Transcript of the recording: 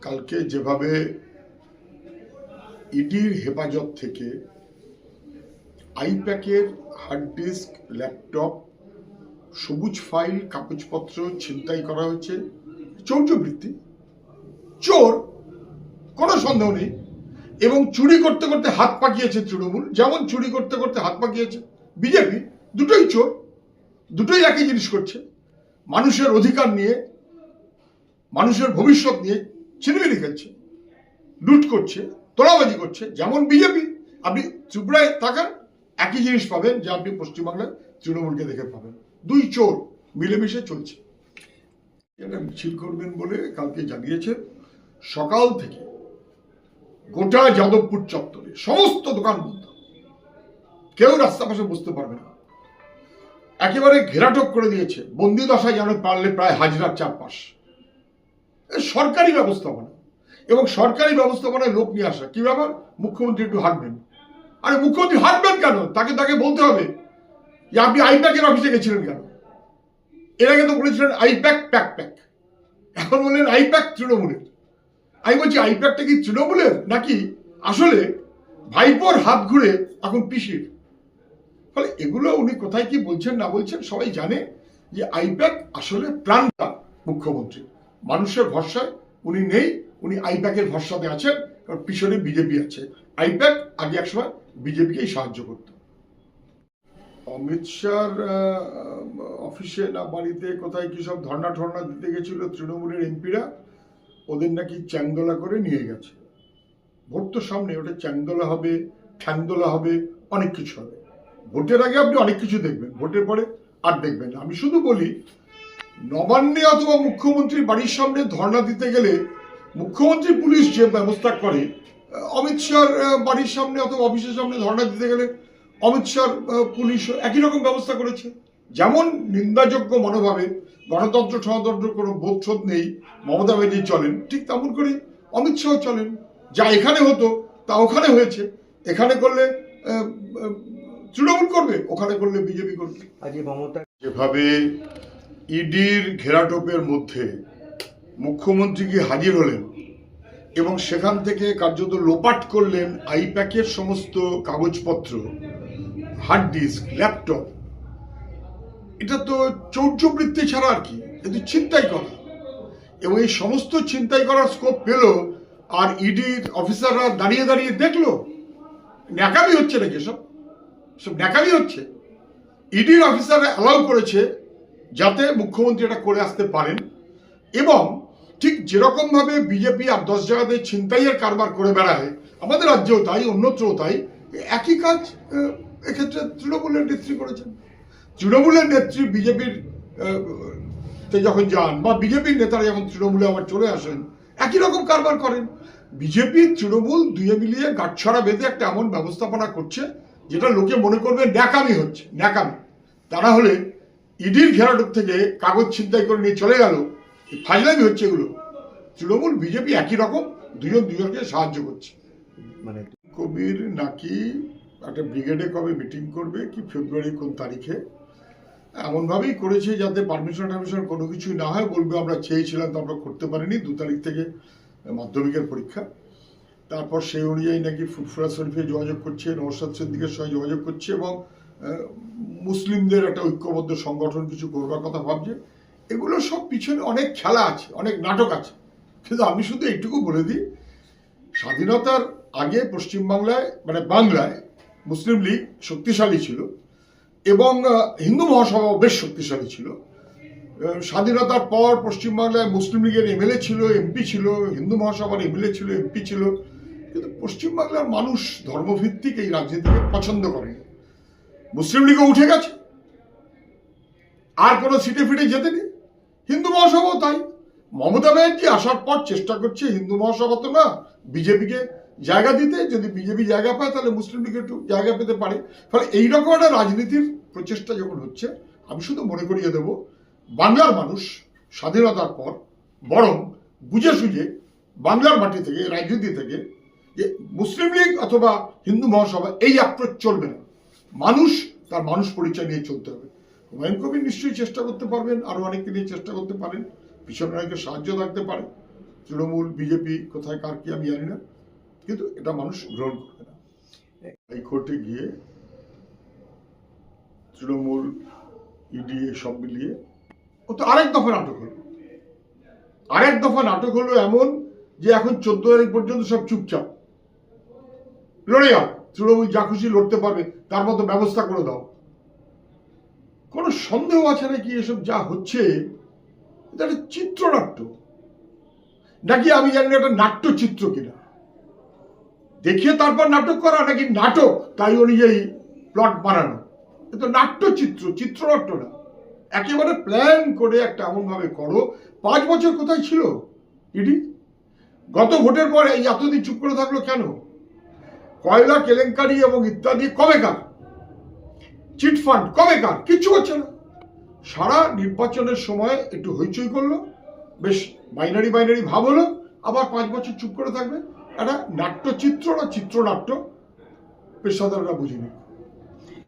কালকে যেভাবে ইডির হেফাজত থেকে আইপ্যাকের হার্ড ডিস্ক, ল্যাপটপ, সবুজ ফাইল, কাগজপত্র ছিনতাই করা হয়েছে। চৌর্যবৃত্তি চোর, কোনো সন্দেহ নেই। এবং চুরি করতে করতে হাত পাকিয়েছে তৃণমূল। যেমন চুরি করতে করতে হাত পাকিয়েছে বিজেপি, দুটোই চোর, দুটোই একই জিনিস করছে। মানুষের অধিকার নিয়ে, মানুষের ভবিষ্যৎ নিয়ে ছিনিমিনি খেলছে, লুট করছে, তোলাবাজি করছে, যেমন বিজেপি। আপনি ত্রিপুরায় তাকান একই জিনিস পাবেন যা আপনি পশ্চিমবাংলায় তৃণমূলকে দেখে পাবেন। দুই চোর মিলেমিশে চলছে। এটা মিছিল করবেন বলে কালকে জানিয়েছেন, সকাল থেকে গোটা যাদবপুর চত্বরে সমস্ত দোকান বন্ধ। কেউ রাস্তা পাশে বুঝতে পারবে না। একেবারে ঘেরাটোপ করে দিয়েছে। বন্দি দশায় যেন পারলে প্রায় হাজিরার চারপাশ। সরকারি ব্যবস্থাপনা। এবং সরকারি ব্যবস্থাপনায় লোক নিয়ে আসা। কি ব্যাপার? মুখ্যমন্ত্রী একটু হাঁটবেন। আরে মুখ্যমন্ত্রী হাঁটবেন কেন? তাকে তাকে বলতে হবে যে আপনি আইপ্যাকের অফিসে গেছিলেন কেন? এর আগে তো বলেছিলেন আইপ্যাক, প্যাক প্যাক। এখন বললেন আইপ্যাক তৃণমূলের। আমি বলছি, আইপ্যাকটা কি তৃণমূলের? নাকি আসলে ভাইপোর হাত ঘুরে এখন পিসির? ফলে এগুলো উনি কোথায় কি বলছেন না বলছেন সবাই জানে যে আইপ্যাক আসলে প্রাণটা মুখ্যমন্ত্রী মানুষের ভরসায় উনি নেই, উনি আইপ্যাকের ভরসাতে আছেন, কারণ পিছনে বিজেপি আছে। আইপ্যাক আগে এক একসময় বিজেপিকেই সাহায্য করত। অমিত শাহর অফিসে না বাড়িতে কোথায় কি সব ধর্ণা ঠর্ণা দিতে গেছিল তৃণমূলের এমপিরা, ওদের নাকি চ্যাংদোলা করে নিয়ে গেছে। ভোট তো সামনে, ওটা চ্যাংদোলা হবে, ঠ্যাংদোলা হবে, অনেক কিছু হবে। ভোটের আগে আপনি অনেক কিছু দেখবেন, ভোটের পরে আর দেখবেন আমি শুধু বলি নবান্নে অথবা মুখ্যমন্ত্রীর বাড়ির সামনে ধর্ণা দিতে গেলে মুখ্যমন্ত্রী পুলিশ যে ব্যবস্থা করে অমিত শাহর বাড়ির সামনে অথবা অফিসের সামনে ধর্ণা দিতে গেলে অমিত শাহর পুলিশ একই রকম ব্যবস্থা করেছে। যেমন নিন্দাযোগ্য মনোভাবে গণতন্ত্র সমাতন্ত্র কোনো বোধশোধ নেই মমতা ব্যানার্জি চলেন ঠিক তেমন করে অমিত শাহ চলেন। যা এখানে হতো তা ওখানে হয়েছে। এখানে করলে তৃণমূল করবে ওখানে করলে বিজেপি করবে। যেভাবে ইডির ঘেরাটোপের মধ্যে মুখ্যমন্ত্রী কি হাজির হলেন? এবং সেখান থেকে কার্যত লোপাট করলেন আইপ্যাকের সমস্ত কাগজপত্র, হার্ড ডিস্ক, ল্যাপটপ। এটা তো চৌর্যবৃত্তি ছাড়া আর কি? কিন্তু ছিনতাই করা। এবং এই সমস্ত ছিনতাই করার স্কোপ পেল, আর ইডির অফিসাররা দাঁড়িয়ে দাঁড়িয়ে দেখল, ন্যাকামি হচ্ছে নাকি সব সব ন্যাকামি হচ্ছে। ইডির অফিসাররা অ্যালাউ করেছে যাতে মুখ্যমন্ত্রী এটা করে আসতে পারেন এবং ঠিক যেরকমভাবে বিজেপি আর দশ জায়গাতে ছিনতাইয়ের কারবার করে বেড়ায়, আমাদের রাজ্যেও তাই, অন্যত্রও তাই, একই কাজ এক্ষেত্রে তৃণমূলের নেত্রী করেছেন। তৃণমূলের নেত্রী বিজেপির তে যখন যান বা বিজেপির নেতারা যখন তৃণমূলে আবার চলে আসেন, একই রকম কারবার করেন। বিজেপি তৃণমূল দুয়ে মিলিয়ে গাঁটছড়া বেঁধে একটা এমন ব্যবস্থাপনা করছে, যেটা লোকে মনে করবে ন্যাকামি হচ্ছে, ন্যাকামি। তা না হলে ইডির ঘেরাটোপ থেকে কাগজ ছিনতাই করে নিয়ে চলে গেল ফাজলামি হচ্ছে এগুলো। তৃণমূল বিজেপি একই রকম দুজন দুজনকে সাহায্য করছে। মানে কবির নাকি একটা ব্রিগেডে কবে মিটিং করবে কি ফেব্রুয়ারি কোন তারিখে? এমনভাবেই করেছে যাতে পারমিশন টারমিশন কোনো কিছুই না হয় বলবে আমরা চেয়েছিলাম তো আমরা করতে পারিনি দু তারিখ থেকে মাধ্যমিকের পরীক্ষা। তারপর সেই অনুযায়ী নাকি ফুটফুরা শরীফে যোগাযোগ করছে নৌসাদ সিদ্দিকের সঙ্গে যোগাযোগ করছে এবং মুসলিমদের একটা ঐক্যবদ্ধ সংগঠন কিছু করবার কথা ভাবছে। এগুলো সব পিছনে অনেক খেলা আছে, অনেক নাটক আছে। কিন্তু আমি শুধু এইটুকু বলে দিই, স্বাধীনতার আগে পশ্চিমবাংলায় মানে বাংলায় মুসলিম লীগ শক্তিশালী ছিল এবং হিন্দু মহাসভাও বেশ শক্তিশালী ছিল। স্বাধীনতার পর পশ্চিমবাংলায় মুসলিম লীগের এমএলএ ছিল এমপি ছিল, হিন্দু মহাসভার এমএলএ ছিল এমপি ছিল। কিন্তু পশ্চিমবাংলার মানুষ ধর্মভিত্তিক এই রাজনীতিকে পছন্দ করেনি মুসলিম লীগও উঠে গেছে। আর কোনো সিটে ফিটে যেতে নেই। হিন্দু মহাসভাও তাই। মমতা ব্যানার্জি আসার পর চেষ্টা করছে হিন্দু মহাসভা তো না, বিজেপিকে জায়গা দিতে। যদি বিজেপি জায়গা পায়, তাহলে মুসলিম লীগ একটু জায়গা পেতে পারে। ফলে এইরকম একটা রাজনীতির প্রচেষ্টা যখন হচ্ছে, আমি শুধু মনে করিয়ে দেব, বাংলার মানুষ স্বাধীনতার পর বরং বুঝে সুঝে বাংলার মাটি থেকে, রাজনীতি থেকে, যে মুসলিম লীগ অথবা হিন্দু মহাসভা, এই অ্যাপ্রোচ চলবে না। মানুষ, তার মানুষ পরিচয় নিয়ে চলতে হবে। হুমায়ুন কবির নিশ্চয়ই চেষ্টা করতে পারবেন, আরও অনেককে নিয়ে চেষ্টা করতে পারেন। পিছনে অনেকে সাহায্য থাকতে পারে। তৃণমূল, বিজেপি, কোথায় কার কি আমি জানি না। কিন্তু এটা মানুষ গ্রহণ করবে না। এই কোর্টে গিয়ে তৃণমূল ইডি সব মিলিয়ে ও তো আরেক দফা নাটক হলো। আরেক দফা নাটক হলো এমন যে এখন চোদ্দ তারিখ পর্যন্ত সব চুপচাপ। লড়ে যাও। তৃণমূল যা খুশি লড়তে পারবে, তার মতো ব্যবস্থা করে দাও। কোনো সন্দেহ আছে নাকি এসব যা হচ্ছে? এটা একটা চিত্রনাট্য। নাকি আমি জানি না একটা নাট্যচিত্র কিনা? দেখিয়ে তারপর নাটক করা নাকি নাটক? তাই অনুযায়ী প্লট বানানো। এ তো নাট্যচিত্র, চিত্রনাট্য না। একেবারে প্ল্যান করে একটা এমন ভাবে করো। পাঁচ বছর কোথায় ছিল? ইডি? গত ভোটের পরে এই এতদিন চুপ করে থাকল কেন? কয়লা, কেলেঙ্কারি এবং ইত্যাদি কবেকার চিটফান্ড কবেকার কিচ্ছু হচ্ছে না। সারা নির্বাচনের সময় একটু হইচই করল, বেশ বাইনারি বাইনারি ভাব হলো, আবার পাঁচ বছর চুপ করে থাকবে। একটা নাট্যচিত্র না চিত্রনাট্য, পেশাদাররা বুঝিনি